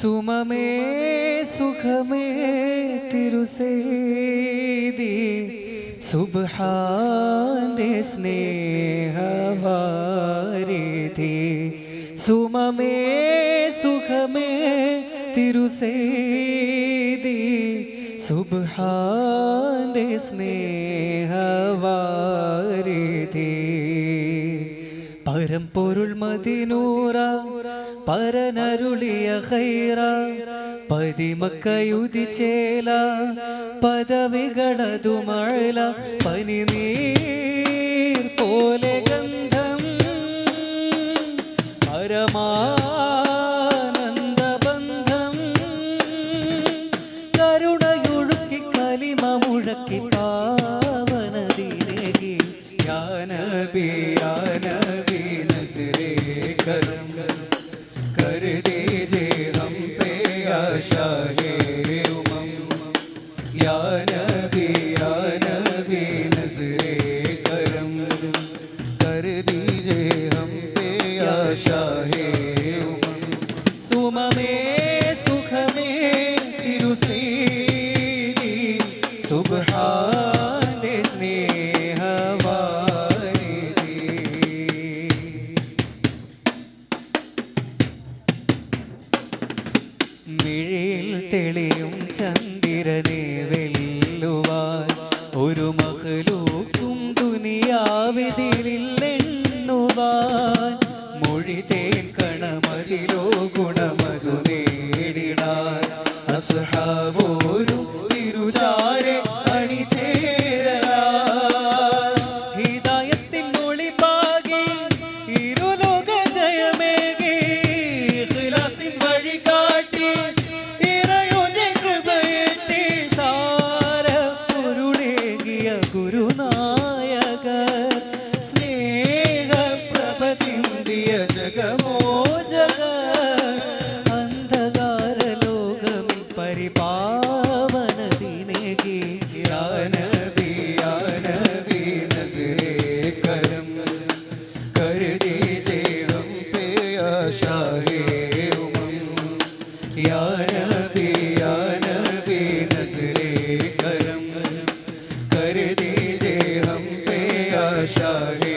സുമമേ സുഖമേ തിരുസേതി. സുബ്ഹാന്റെ സ്നേഹവാരിധി. സുമമേ സുഖമേ തിരുസേതി. സുബ്ഹാന്റെ സ്നേഹവാരിധി. പരമ്പൊരുൾ മതിനൂറ പരനരുളിയ ഹൈറ പതിമക്കയുതിച്ചേല പദവികളതു മഴല പനിനീർ പോലെ ഗന്ധം കലിമ മുഴക്കി യാനബി നസരേ करम कर दीजिए हम पे आशा है उमम या नबी या नबी, नजरे करम। कर दीजे हम पे आशा है उमम सुम में, सुख में तिरुसी सुबह മിഴിയിൽ തെളിയും ചന്ദ്രനെ വെല്ലുവാൻ ഒരു മഹലൂക്കും ദുനിയാവിതിലെണ്ണുവാൻ മൊഴി തേൻ കണമതിലോ ഗുണമതു जगमो जग अंधकार लोग జగమో జగ అంధకార లోకం పరిపావన దినకి జ్ఞాన करम कर दीजे हम पे आशा है ज्ञान या नबी या नजरे करम। कर दीजे हम पे आशा है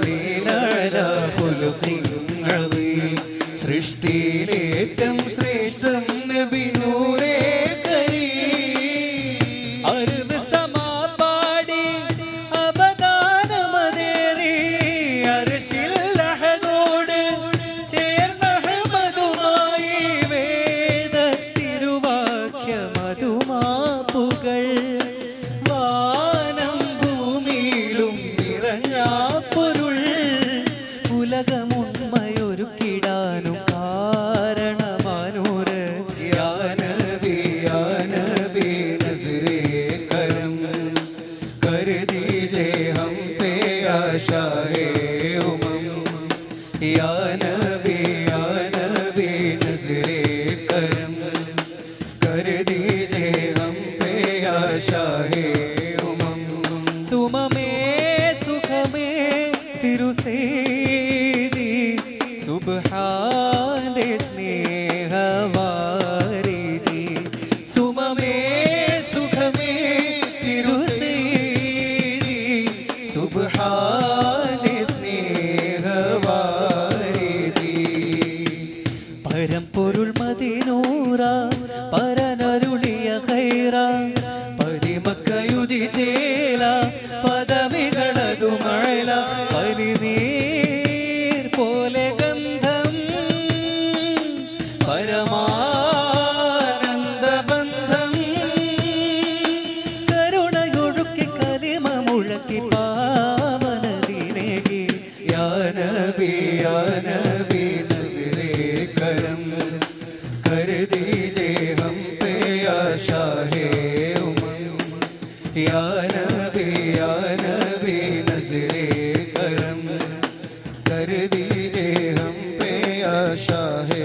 पे करम कर दीजे हम पे आशा है उमम सुममे सुखमे तिरुसेदी सुबहा മതിനൂറ പരനരുളിയ ഹൈറ പരിമക്കയുതി ചേല പദവികളതു കരുതി ദേഹം പേയാ ഷാഹേ